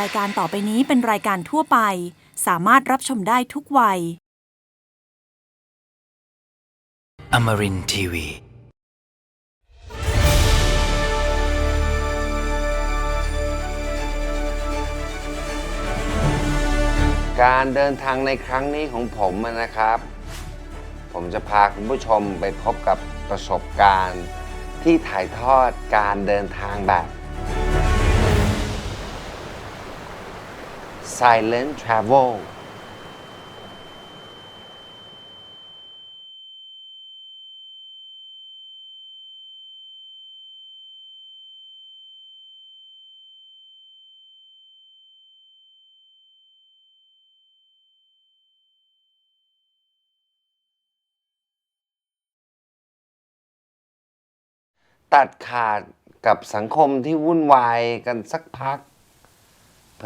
รายการต่อไปนี้เป็นรายการทั่วไป สามารถรับชมได้ทุกวัย Amarin Tiwi. การเดินทางในครั้งนี้ของผมอะนะครับ ผมจะพาคุณผู้ชมไปพบกับประสบการณ์ ที่ถ่ายทอดการเดินทางแบบ Silent Travel ตัดขาดกับสังคมที่วุ่นวายกันสักพัก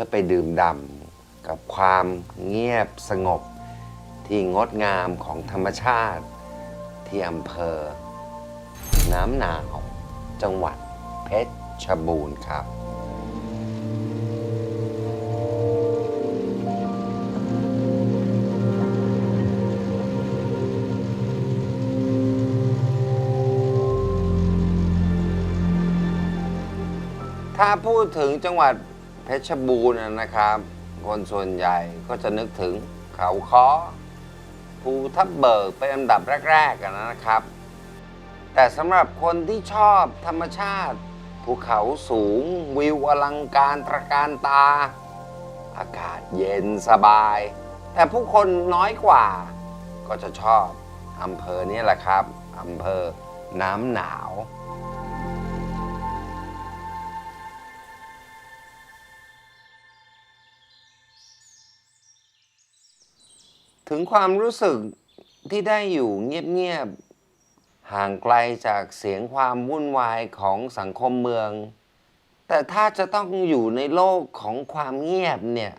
พื่อไปดื่มด่ำกับความเงียบสงบ ที่งดงามของธรรมชาติ ที่อำเภอ น้ำหนาว จังหวัดเพชรชบูรณ์ครับถ้าพูดถึงจังหวัด เพชรบูรณ์นะครับ คนส่วนใหญ่ก็จะนึกถึงเขาค้อภูทับเบิกเป็นอันดับแรกๆกันนะครับ แต่สำหรับคนที่ชอบธรรมชาติ ภูเขาสูงวิวอลังการตระการตา อากาศเย็นสบาย แต่ผู้คนน้อยกว่า ก็จะชอบอำเภอนี้แหละครับอำเภอน้ำหนาว ถึงความรู้สึกที่ได้อยู่เงียบๆ ห่างไกลจากเสียงความวุ่นวายของสังคมเมือง แต่ถ้าจะต้องอยู่ในโลกของความเงียบเนี่ย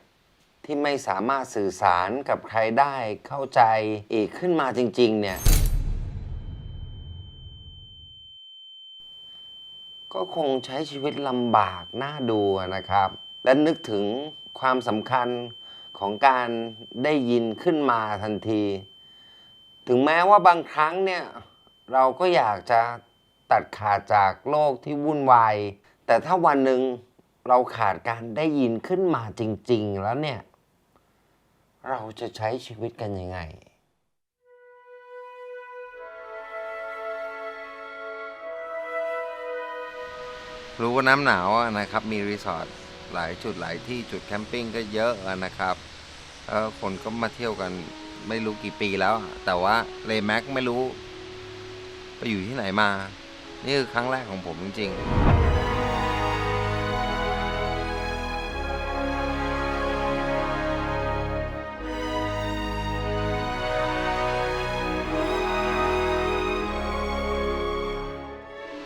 ที่ไม่สามารถสื่อสารกับใครได้เข้าใจอีกขึ้นมาจริง ๆ เนี่ย ก็คงใช้ชีวิตลำบากน่าดูนะครับ และนึกถึงความสำคัญ ของการได้ยินขึ้นมาทันที ถึงแม้ว่าบางครั้งเนี่ยเราก็อยากจะตัดขาดจากโลกที่วุ่นวาย แต่ถ้าวันหนึ่งเราขาดการได้ยินขึ้นมาจริง ๆ แล้วเนี่ย เราจะใช้ชีวิตกันยังไงรู้ว่าน้ำหนาวนะครับ มีรีสอร์ท หลายจุดหลายที่จุดแคมปิ้งก็เยอะนะครับแล้วคนก็มาเที่ยวกันไม่รู้กี่ปีแล้ว แต่ว่าเลแม็กไม่รู้ไปอยู่ที่ไหนมา นี่คือครั้งแรกของผมจริงๆ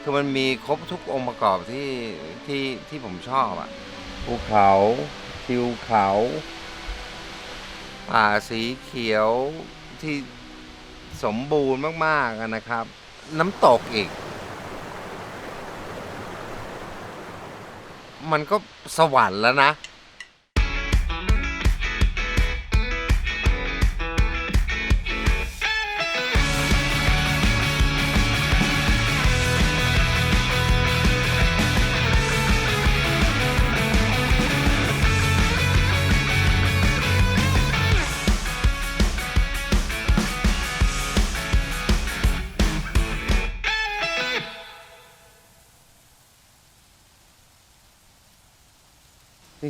คือมันมีครบทุกองค์ประกอบที่ที่ที่ผมชอบอะ ภูเขาทิวเขาป่าสีเขียวที่สมบูรณ์มากๆนะครับ น้ำตกอีก มันก็สวรรค์แล้วนะ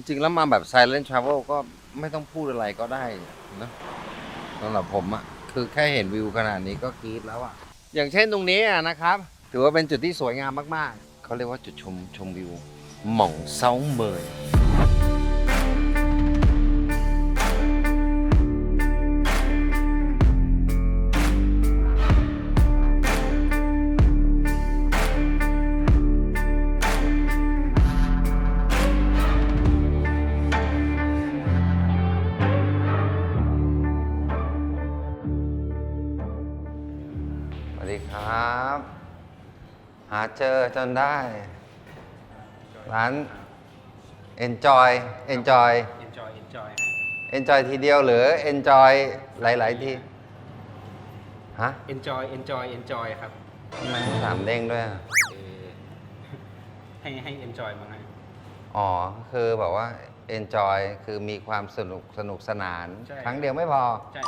ริง ๆ แล้วมาแบบ Silent Travel ก็ไม่ต้องพูดอะไรก็ได้นะสำหรับผมอะคือแค่เห็นวิวขนาดนี้ก็กรี๊ดแล้วอะอย่างเช่นตรงนี้อะนะครับ ถือว่าเป็นจุดที่สวยงามมากๆ เขาเรียกว่าจุดชมชมวิวหม่องเซาเมย เจอจนได้ ร้าน enjoy enjoy enjoy enjoy ฮะ enjoy ทีเดียวหรือ enjoy หลาย ๆ ทีฮะ enjoy enjoy enjoy ครับทำไมให้สามเด้งด้วยอะเออให้ให้ enjoy บ้างฮะอ๋อ คือแบบว่า enjoy คือมีความสนุกสนุกสนานใช่ครั้งเดียวไม่พอ ใช่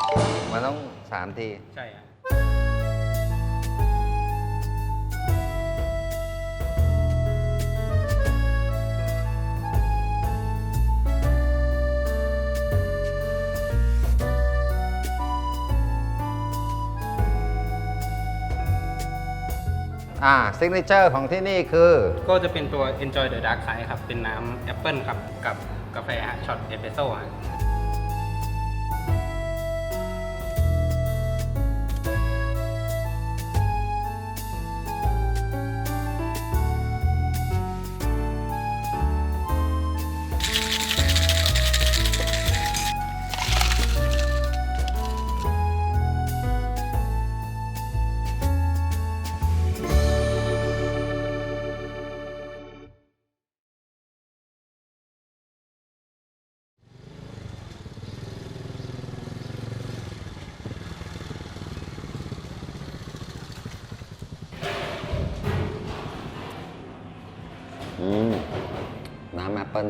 มันต้องสามที ใช่ฮะ อ่าซิกเนเจอร์ของที่นี่คือ ก็จะเป็นตัว enjoy the dark side ครับ เป็นน้ำแอปเปิลครับกับกาแฟช็อตเอสเปรสโซ่ อืมน้ำแอปเปิ้ล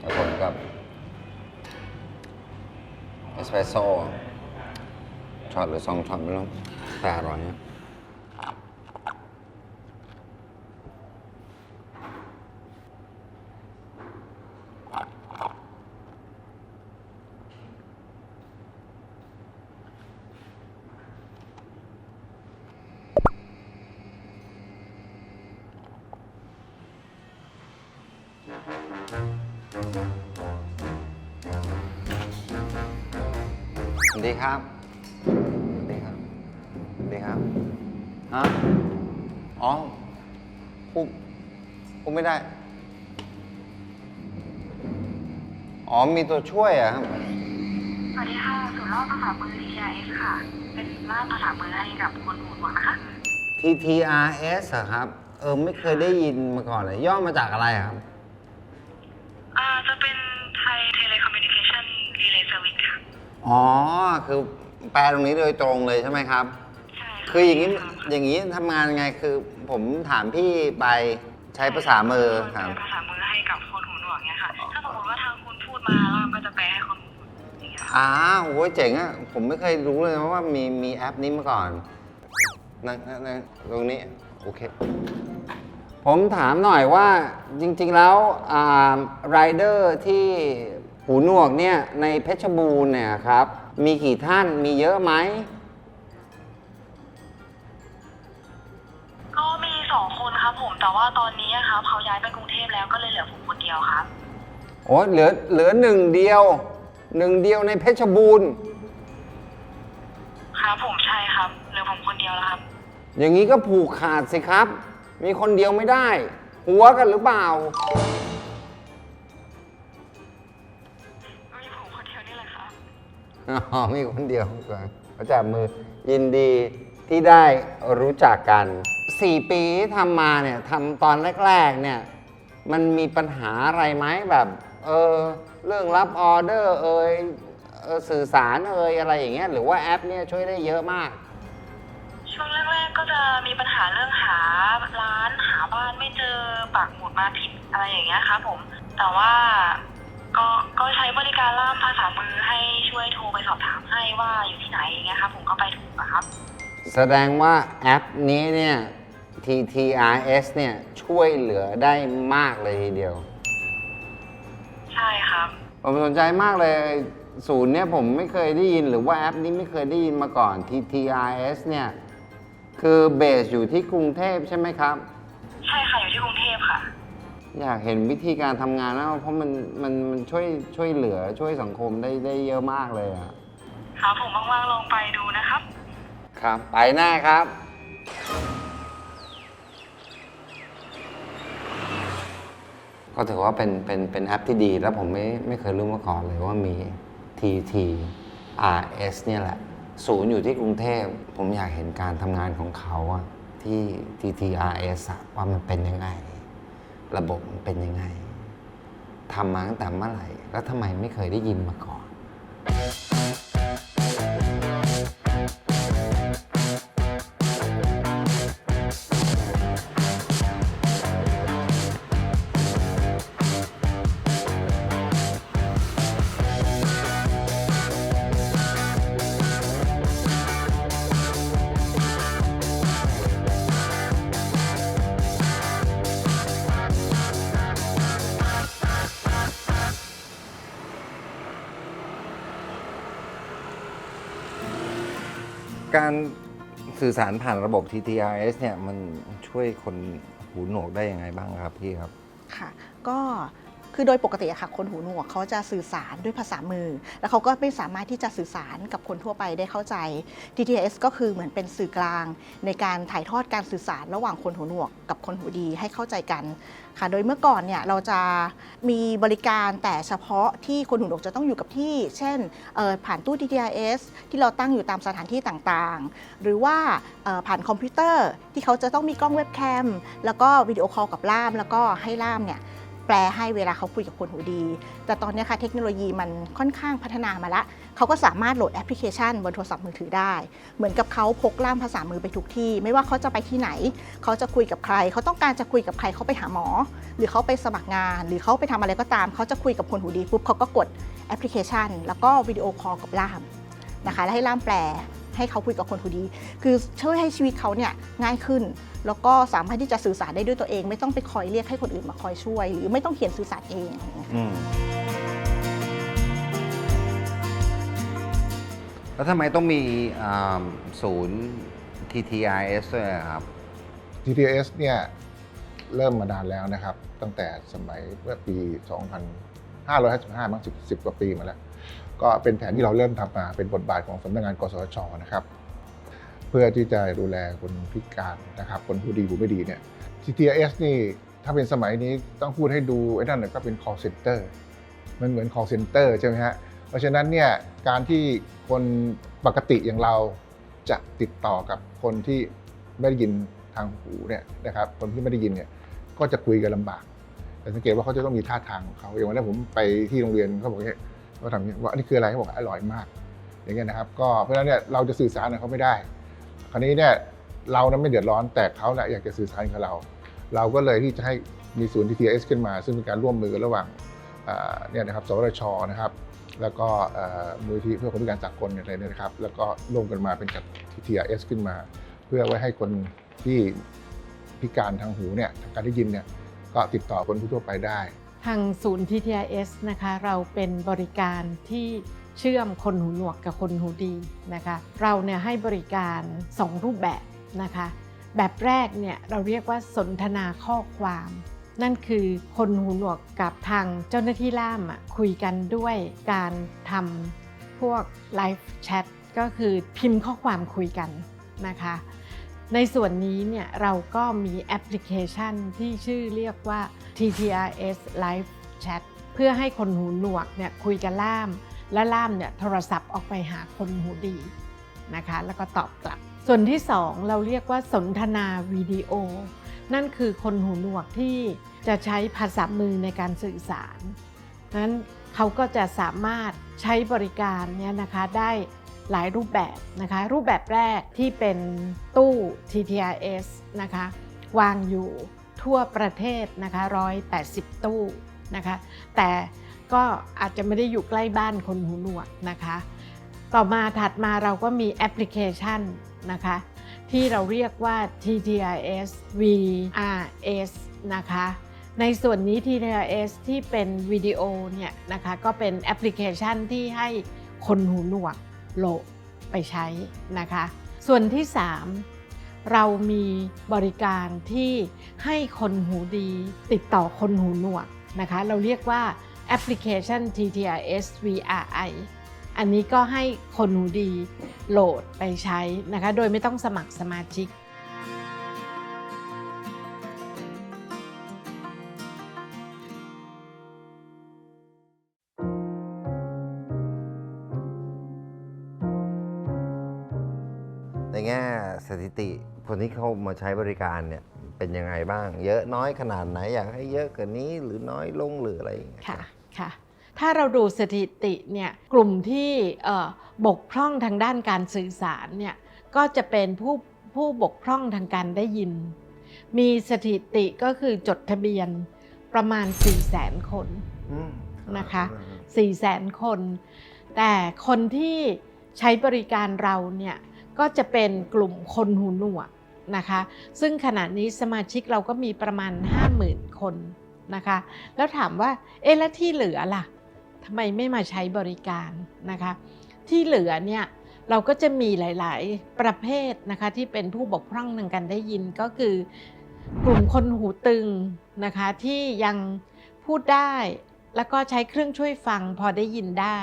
จะผลกับเอสเปรสโซ่ช็อตหรือสองช็อตไม่รู้แต่อร่อยนะ ครับฮะอ๋อพูดพูดไม่ได้ อ๋อมีตัวช่วยอะครับ สวัสดีค่ะศูนย์รอบภาษามือ TIS ค่ะ เป็นล่ามภาษามือให้กับคนหูหนวกนะคะ TTRS อะครับ เออไม่เคยได้ยินมาก่อนเลย ย่อมาจากอะไรอะครับ อ่าจะเป็นไทยเทเลคอมมิวนิเคชันรีเลย์เซอร์วิสค่ะ อ๋อ คือแปลตรงนี้โดยตรงเลยใช่ไหมครับใช่ะ คืออย่างนี้ค่ะอย่างนี้ทำงานไงคือผมถามพี่ไปใช้ภาษามือถามเป็นภาษามือให้กับคนหูหนวกเนี่ยค่ะ ถ้าสมมติว่าทางคุณพูดมาแล้วเราก็จะแปลให้คนหูหนวกอย่างเงี้ยค่ะอ้าวโว้ยเจ๋งอะผมไม่เคยรู้เลยนะว่ามีมีแอปนี้มาก่อนนั่งนั่งนั่งตรงนี้ โอเค ผมถามหน่อยว่าจริงๆแล้วไรเดอร์ที่หูหนวกเนี่ยในเพชรบูรณ์เนี่ยครับ มีกี่ท่านมีเยอะไหม แต่ว่าตอนนี้อะครับเขาย้ายไปกรุงเทพแล้วก็เลยเหลือผมคนเดียวครับโอ้เหลือเหลือหนึ่งเดียวหนึ่งเดียวในเพชรบูรณ์ครับผมใช่ครับเหลือผมคนเดียวแล้วครับ อย่างนี้ก็ผูกขาดสิครับ มีคนเดียวไม่ได้ หัวกันหรือเปล่า มีผมคนเดียวนี่แหละครับ อ๋อมีคนเดียวก่อนเขาจับมือยินดี ที่ได้รู้จักกัน 4 ปีที่ทำมาเนี่ยทำตอนแรกๆเนี่ยมันมีปัญหาอะไรไหมแบบเออเรื่องรับออเดอร์เอยเออสื่อสารเอยอะไรอย่างเงี้ยหรือว่าแอปเนี่ยช่วยได้เยอะมาก ช่วงแรกๆก็จะมีปัญหาเรื่องหาร้านหาบ้านไม่เจอปักหมุดมาผิดอะไรอย่างเงี้ยครับผม แต่ว่าก็ก็ใช้บริการล่ามภาษามือให้ช่วยโทรไปสอบถามให้ว่าอยู่ที่ไหนอย่างเงี้ยครับผมก็ไปถูกอะครับ แสดงว่าแอปนี้เนี่ย TTRS เนี่ย ช่วยเหลือได้มากเลยทีเดียว ใช่ครับ ผมสนใจมากเลยศูนย์เนี่ยผมไม่เคยได้ยินหรือว่าแอปนี้ไม่เคยได้ยินมาก่อน TTRS เนี่ย คือเบสอยู่ที่กรุงเทพใช่ไหมครับ ใช่ค่ะ อยู่ที่กรุงเทพค่ะ อยากเห็นวิธีการทำงานนะเพราะมันมันมันช่วยช่วยเหลือช่วยสังคมได้ได้เยอะมากเลยอะครับผมว่างๆลองไปดูนะครับ ครับ ไปแน่ครับ ก็ถือว่าเป็นเป็นเป็นแอปที่ดี แล้วผมไม่ไม่เคยรู้มาก่อนเลยว่ามี TTRS เนี่ยแหละ ศูนย์อยู่ที่กรุงเทพ ผมอยากเห็นการทำงานของเขาอะที่ TTRS ว่ามันเป็นยังไง ระบบมันเป็นยังไงทำมาตั้งแต่เมื่อไหร่ แล้วทำไมไม่เคยได้ยินมาก่อน การสื่อสารผ่านระบบ TTRS เนี่ยมันช่วยคนหูหนวกได้ยังไงบ้างครับพี่ครับ ค่ะ ก็ คือโดยปกติอะค่ะคนหูหนวกเขาจะสื่อสารด้วยภาษามือ แล้วเขาก็ไม่สามารถที่จะสื่อสารกับคนทั่วไปได้เข้าใจ TTS ก็คือเหมือนเป็นสื่อกลาง ในการถ่ายทอดการสื่อสารระหว่างคนหูหนวก กับคนหูดีให้เข้าใจกันค่ะ โดยเมื่อก่อนเนี่ยเราจะมีบริการแต่เฉพาะที่คนหูหนวกจะต้องอยู่กับที่ เช่นผ่านตู้ TTS ที่เราตั้งอยู่ตามสถานที่ต่างๆ หรือว่าผ่านคอมพิวเตอร์ที่เขาจะต้องมีกล้องเว็บแคม แล้วก็วิดีโอคอลกับล่าม แล้วก็ให้ล่ามเนี่ย แปลให้เวลาเขาคุยกับคนหูดี แต่ตอนนี้ค่ะเทคโนโลยีมันค่อนข้างพัฒนามาละเขาก็สามารถโหลดแอปพลิเคชันบนโทรศัพท์มือถือได้ เหมือนกับเขาพกล่ามภาษามือไปทุกที่ ไม่ว่าเขาจะไปที่ไหน เขาจะคุยกับใคร เขาต้องการจะคุยกับใครเขาไปหาหมอ หรือเขาไปสมัครงาน หรือเขาไปทำอะไรก็ตาม เขาจะคุยกับคนหูดีปุ๊บเขาก็กดแอปพลิเคชัน แล้วก็วิดีโอคอลกับล่ามนะคะ แล้วให้ล่ามแปล ให้เขาคุยกับคนหูดี คือช่วยให้ชีวิตเขาเนี่ยง่ายขึ้น แล้วก็สามารถที่จะสื่อสารได้ด้วยตัวเอง ไม่ต้องไปคอยเรียกให้คนอื่นมาคอยช่วย หรือไม่ต้องเขียนสื่อสารเองอะไรอย่างเงี้ยอืมแล้วทำไมต้องมีอ่าศูนย์ TTRS ด้วยอะครับ TTS เนี่ยเริ่มมานานแล้วนะครับ ตั้งแต่สมัยเมื่อปี 2555มั้ง10 10 กว่าปีมาแล้ว ก็เป็นแผนที่เราเริ่มทำมาเป็นบทบาทของสำนักงานกสชนะครับ เพื่อที่จะดูแลคนพิการนะครับ คนผู้ดีผู้ไม่ดีเนี่ย TTS นี่ถ้าเป็นสมัยนี้ต้องพูดให้ดูไอ้นั่นนะก็เป็น call center มันเหมือน call center ใช่ไหมฮะ เพราะฉะนั้นเนี่ยการที่คนปกติอย่างเราจะติดต่อกับคนที่ไม่ได้ยินทางหูเนี่ยนะครับ คนที่ไม่ได้ยินเนี่ยก็จะคุยกันลำบากแต่สังเกตว่าเขาจะต้องมีท่าทางของเขาอย่างวันนั้นผมไปที่โรงเรียนเขาบอกว่า ขาทำอย่างนี้ว่าอันนี้คืออะไรเขาบอกอร่อยมาก อย่างเงี้ยนะครับ ก็เพราะฉะนั้นเนี่ยเราจะสื่อสารกับเขาไม่ได้ คราวนี้เนี่ยเรานั้นไม่เดือดร้อนแต่เขาแหละอยากจะสื่อสารกับเรา เราก็เลยที่จะให้มีศูนย์ TTS ขึ้นมา ซึ่งเป็นการร่วมมือระหว่างเนี่ยนะครับสวทชนะครับ แล้วก็มูลที่เพื่อคนพิการสากลเนี่ยอะไรเนี่ยนะครับ แล้วก็ร่วมกันมาเป็นจัด TTS ขึ้นมา เพื่อไว้ให้คนที่พิการทางหูเนี่ยทางการได้ยินเนี่ยก็ติดต่อคนทั่วไปได้ ทางศูนย์ TTIS นะคะเราเป็นบริการที่เชื่อมคนหูหนวกกับคนหูดีนะคะเราเนี่ยให้บริการ 2 รูปแบบนะคะแบบแรกเนี่ยเราเรียกว่าสนทนาข้อความ นั่นคือคนหูหนวกกับทางเจ้าหน้าที่ล่ามอะคุยกันด้วยการทำพวกไลฟ์แชทก็คือพิมพ์ข้อความคุยกันนะคะ ในส่วนนี้เนี่ยเราก็มีแอปพลิเคชันที่ชื่อเรียกว่า TTRS Live Chat เพื่อให้คนหูหนวกเนี่ยคุยกับล่าม และล่ามเนี่ยโทรศัพท์ออกไปหาคนหูดีนะคะ แล้วก็ตอบกลับ ส่วนที่2เราเรียกว่าสนทนาวิดีโอ นั่นคือคนหูหนวกที่จะใช้ภาษามือในการสื่อสารนั้นเขาก็จะสามารถใช้บริการเนี่ยนะคะได้ หลายรูปแบบนะคะ รูปแบบแรกที่เป็นตู้ TTRS นะคะ วางอยู่ทั่วประเทศนะคะ 180 ตู้นะคะ แต่ก็อาจจะไม่ได้อยู่ใกล้บ้านคนหูหนวกนะคะ ต่อมาถัดมาเราก็มีแอปพลิเคชันนะคะ ที่เราเรียกว่า TTRS VRS นะคะในส่วนนี้ TTRS ที่เป็นวิดีโอเนี่ยนะคะก็เป็นแอปพลิเคชันที่ให้คนหูหนวก โหลดไปใช้นะคะ ส่วนที่ 3 เรามีบริการที่ให้คนหูดีติดต่อคนหูหนวกนะคะ เราเรียกว่าแอปพลิเคชัน TTRS VRI อันนี้ก็ให้คนหูดีโหลดไปใช้นะคะ โดยไม่ต้องสมัครสมาชิก ถิติ คนที่เข้ามาใช้บริการเนี่ยเป็นยังไงบ้าง เยอะน้อยขนาดไหนอยากให้เยอะกว่านี้หรือน้อยลงหรืออะไรอย่างเงี้ยค่ะค่ะ ถ้าเราดูสถิติเนี่ยกลุ่มที่เอ่อบกพร่องทางด้านการสื่อสารเนี่ยก็จะเป็นผู้ผู้บกพร่องทางการได้ยิน มีสถิติก็คือจดทะเบียนประมาณ 4 0 0แสนคนอืมนะคะ4 0 0แสนคน แต่คนที่ใช้บริการเราเนี่ย ก็จะเป็นกลุ่มคนหูหนวกนะคะ ซึ่งขณะนี้สมาชิกเราก็มีประมาณ 50,000 คนนะคะ แล้วถามว่าเอ๊ะแล้วที่เหลือล่ะทำไมไม่มาใช้บริการนะคะ ที่เหลือเนี่ยเราก็จะมีหลาย ๆ ประเภทนะคะที่เป็นผู้บกพร่องทางการได้ยินก็คือกลุ่มคนหูตึงนะคะที่ยังพูดได้แล้วก็ใช้เครื่องช่วยฟังพอได้ยินได้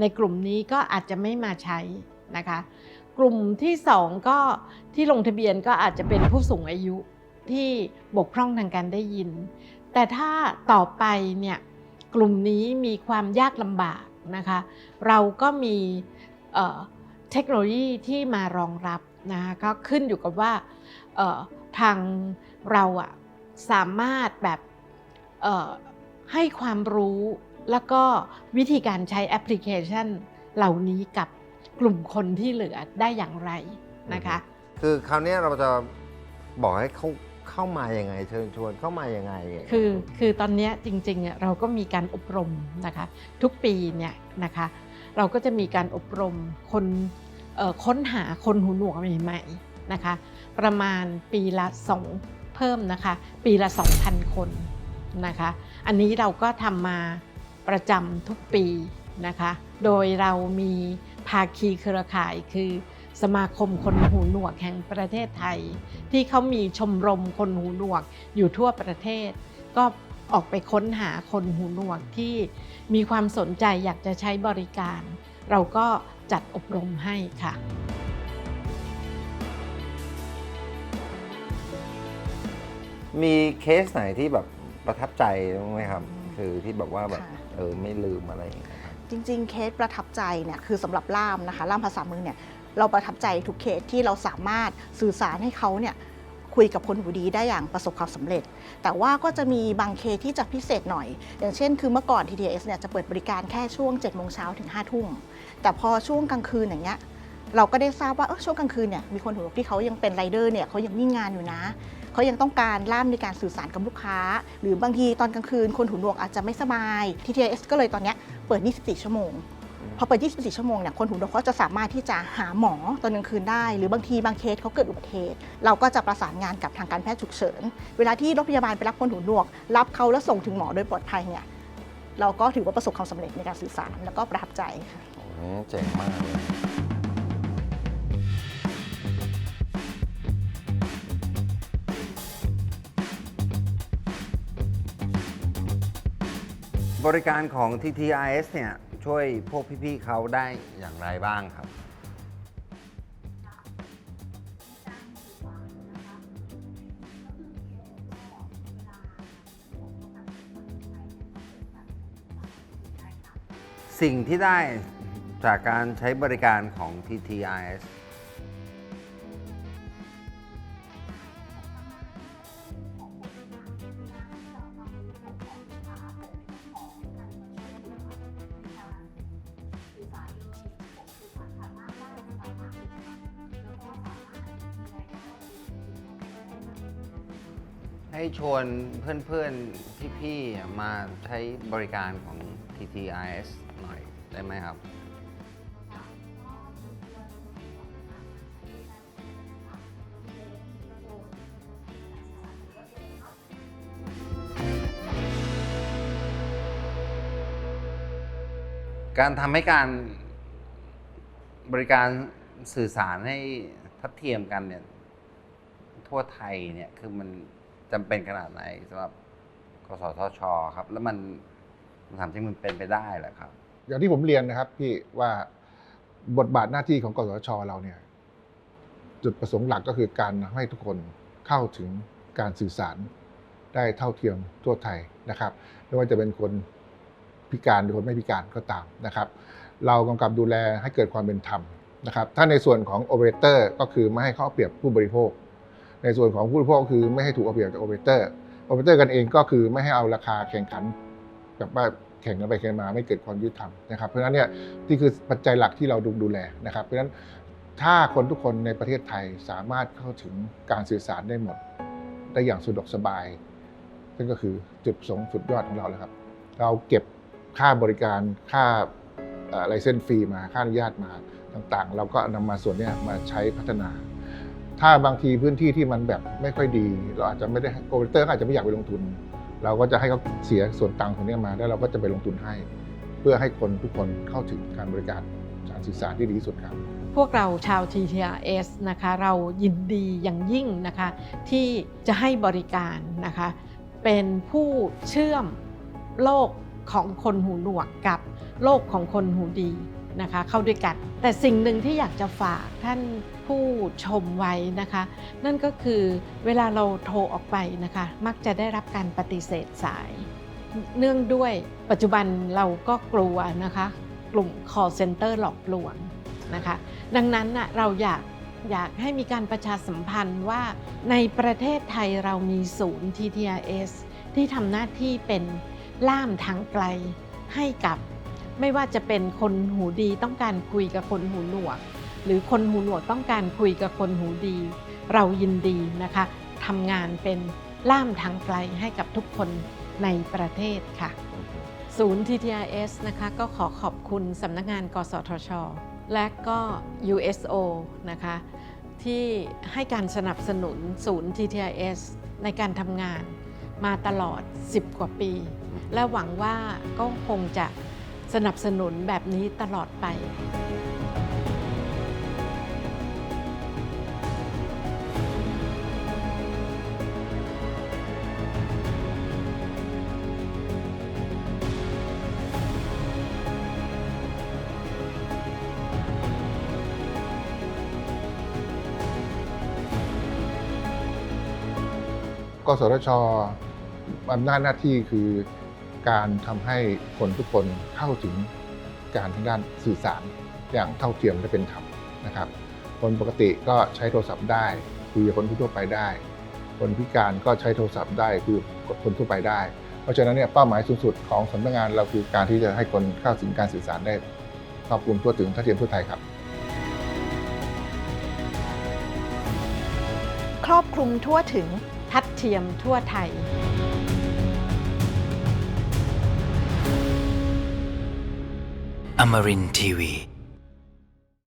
ในกลุ่มนี้ก็อาจจะไม่มาใช้นะคะ กลุ่มที่สองก็ที่ลงทะเบียนก็อาจจะเป็นผู้สูงอายุที่บกพร่องทางการได้ยิน แต่ถ้าต่อไปเนี่ยกลุ่มนี้มีความยากลำบากนะคะ เราก็มีเทคโนโลยีที่มารองรับนะคะก็ขึ้นอยู่กับว่าทางเราอะสามารถแบบให้ความรู้แล้วก็วิธีการใช้แอปพลิเคชันเหล่านี้กับ กลุ่มคนที่เหลือได้อย่างไรนะคะ คือคราวเนี้ยเราจะบอกให้เขาเข้ามายังไง เชิญชวนเข้ามายังไง คือคือตอนเนี้ยจริงๆอะเราก็มีการอบรมนะคะ ทุกปีเนี่ยนะคะ เราก็จะมีการอบรมคนเอ่อค้นหาคนหูหนวกใหม่ๆนะคะ ประมาณปีละสองเพิ่มนะคะ ปีละ 2,000 คนนะคะ อันนี้เราก็ทำมาประจำทุกปีนะคะ โดยเรามี ภาคีเครือข่ายคือ สมาคมคนหูหนวกแห่งประเทศไทย ที่เขามีชมรมคนหูหนวกอยู่ทั่วประเทศ ก็ออกไปค้นหาคนหูหนวกที่มีความสนใจอยากจะใช้บริการ เราก็จัดอบรมให้ค่ะมีเคสไหนที่แบบประทับใจบ้างไหมครับ คือที่แบบว่าแบบค่ะเออไม่ลืมอะไรอย่างเงี้ยครับ จริง ๆ เคสประทับใจเนี่ยคือสำหรับล่ามนะคะล่ามภาษามือเนี่ยเราประทับใจทุกเคสที่เราสามารถสื่อสารให้เขาเนี่ยคุยกับคนหูดีได้อย่างประสบความสำเร็จ แต่ว่าก็จะมีบางเคสที่จะพิเศษหน่อย อย่างเช่น คือเมื่อก่อน TTS เนี่ยจะเปิดบริการแค่ช่วง7จ็ดโมงเช้าถึง5้าทุ่ม แต่พอช่วงกลางคืนอย่างเงี้ยเราก็ได้ทราบว่าเออช่วงกลางคืนเนี่ยมีคนหูหนวกที่เขายังเป็นไรเดอร์เนี่ยเขายังวิ่งงานอยู่นะ เขายังต้องการล่ามในการสื่อสารกับลูกค้า หรือบางทีตอนกลางคืนคนหูหนวกอาจจะไม่สบาย TTS ก็เลยตอนเนี้ยเปิด 24 ชั่วโมง พอเปิด 24 ชั่วโมงเนี่ยคนหูหนวกเขาจะสามารถที่จะหาหมอตอนกลางคืนได้ หรือบางทีบางเคสเขาเกิดอุบัติเหตุเราก็จะประสานงานกับทางการแพทย์ฉุกเฉิน เวลาที่รถพยาบาลไปรับคนหูหนวก รับเขาแล้วส่งถึงหมอโดยปลอดภัยเนี่ยเราก็ถือว่าประสบความสำเร็จในการสื่อสารแล้วก็ประทับใจค่ะ อืมเจ๋งมากเลย บริการของ TTIS เนี่ย ช่วยพวกพี่ ๆเขาได้อย่างไรบ้างครับ สิ่งที่ได้จากการใช้บริการของ TTIS วนเพื่อนๆ พี่ๆ มาใช้บริการของ TTIS หน่อยได้ไหมครับ การทำให้การบริการสื่อสารให้ทัดเทียมกันเนี่ยทั่วไทยเนี่ยคือมัน จำเป็นขนาดไหนสำหรับกสทชครับ แล้วมันมันทำที่มันเป็นไปได้เหรอครับ อย่างที่ผมเรียนนะครับพี่ว่าบทบาทหน้าที่ของกสทชเราเนี่ย จุดประสงค์หลักก็คือการให้ทุกคนเข้าถึงการสื่อสารได้เท่าเทียมทั่วไทยนะครับ ไม่ว่าจะเป็นคนพิการหรือคนไม่พิการก็ตามนะครับ เรากำกับดูแลให้เกิดความเป็นธรรมนะครับ ถ้าในส่วนของโอเปอเรเตอร์ก็คือไม่ให้เขาเอาเปรียบผู้บริโภค ในส่วนของผู้บริโภคคือไม่ให้ถูกเอาเปรียบจากโอเปอเรเตอร์โอเปอเรเตอร์กันเองก็คือไม่ให้เอาราคาแข่งขันแบบว่าแข่งกันไปแข่งมาไม่เกิดความยุติธรรมนะครับเพราะฉะนั้นเนี่ยนี่คือปัจจัยหลักที่เราดูดูแลนะครับ เพราะฉะนั้นถ้าคนทุกคนในประเทศไทยสามารถเข้าถึงการสื่อสารได้หมด ได้อย่างสะดวกสบายซึ่งก็คือจุดประสงค์สุดยอดของเราแล้วครับ เราเก็บค่าบริการค่าไลเซนฟรีมาค่าอนุญาตมาต่างๆ เราก็นำมาส่วนนี้มาใช้พัฒนา ถ้าบางทีพื้นที่ที่มันแบบไม่ค่อยดี เราอาจจะไม่ได้โอเปอเรเตอร์อาจจะไม่อยากไปลงทุน เราก็จะให้เขาเสียส่วนตังค์ตรงนี้มาแล้วเราก็จะไปลงทุนให้ เพื่อให้คนทุกคนเข้าถึงการบริการการสื่อสารที่ดีที่สุดครับ พวกเราชาว TTRS นะคะ เรายินดีอย่างยิ่งนะคะ ที่จะให้บริการนะคะ เป็นผู้เชื่อมโลกของคนหูหนวกกับโลกของคนหูดี นะคะเข้าด้วยกัน แต่สิ่งหนึ่งที่อยากจะฝากท่านผู้ชมไว้นะคะ นั่นก็คือเวลาเราโทรออกไปนะคะ มักจะได้รับการปฏิเสธสาย เนื่องด้วยปัจจุบันเราก็กลัวนะคะ กลุ่ม call center หลอกลวงนะคะ ดังนั้นนะเราอยากอยากให้มีการประชาสัมพันธ์ว่าในประเทศไทยเรามีศูนย์ TTRS ที่ทำหน้าที่เป็นล่ามทางไกลให้กับ ไม่ว่าจะเป็นคนหูดีต้องการคุยกับคนหูหนวก หรือคนหูหนวกต้องการคุยกับคนหูดี เรายินดีนะคะทำงานเป็นล่ามทางไกลให้กับทุกคนในประเทศค่ะ ศูนย์ TTRS นะคะก็ขอขอบคุณสำนักงาน กสทช และก็ USO นะคะที่ให้การสนับสนุนศูนย์ TTRS ในการทำงานมาตลอด 10 กว่าปี และหวังว่าก็คงจะ สนับสนุนแบบนี้ตลอดไปกสทชอำนาจหน้าที่คือ การทำให้คนทุกคนเข้าถึงการทางด้านสื่อสารอย่างเท่าเทียมและเป็นธรรมนะครับ คนปกติก็ใช้โทรศัพท์ได้คุยกับคนทั่วไปได้ คนพิการก็ใช้โทรศัพท์ได้คุยกับคนทั่วไปได้ เพราะฉะนั้นเนี่ยเป้าหมายสูงสุดของสำนักงานเราคือการที่จะให้คนเข้าถึงการสื่อสารได้ครอบคลุมทั่วถึงเท่าเทียมทั่วไทยครับครอบคลุมทั่วถึงทัดเทียมทั่วไทย Amarin Tiwi.